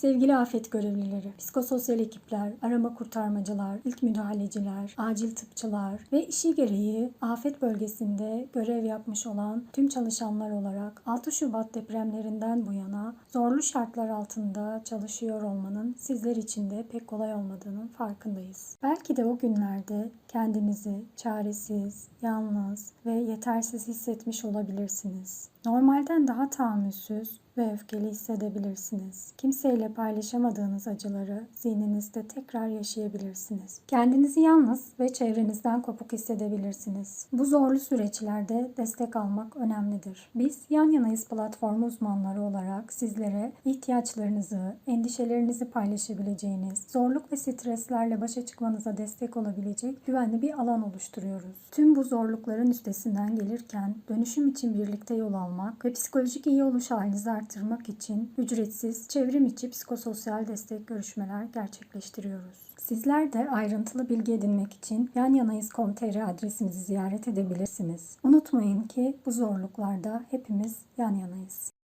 Sevgili afet görevlileri, psikososyal ekipler, arama kurtarmacılar, ilk müdahaleciler, acil tıpçılar ve işi gereği afet bölgesinde görev yapmış olan tüm çalışanlar olarak 6 Şubat depremlerinden bu yana zorlu şartlar altında çalışıyor olmanın sizler için de pek kolay olmadığının farkındayız. Belki de o günlerde kendinizi çaresiz, yalnız ve yetersiz hissetmiş olabilirsiniz. Normalden daha tahammülsüz ve öfkeli hissedebilirsiniz. Kimseyle paylaşamadığınız acıları zihninizde tekrar yaşayabilirsiniz. Kendinizi yalnız ve çevrenizden kopuk hissedebilirsiniz. Bu zorlu süreçlerde destek almak önemlidir. Biz Yan Yanayız platformu uzmanları olarak sizlere ihtiyaçlarınızı, endişelerinizi paylaşabileceğiniz, zorluk ve streslerle başa çıkmanıza destek olabilecek güvenli bir alan oluşturuyoruz. Tüm bu zorlukların üstesinden gelirken dönüşüm için birlikte yol almak ve psikolojik iyi oluş halinizi artırmak için ücretsiz çevrim içi psikososyal destek görüşmeler gerçekleştiriyoruz. Sizler de ayrıntılı bilgi edinmek için yanyanayız.com.tr adresimizi ziyaret edebilirsiniz. Unutmayın ki bu zorluklarda hepimiz yan yanayız.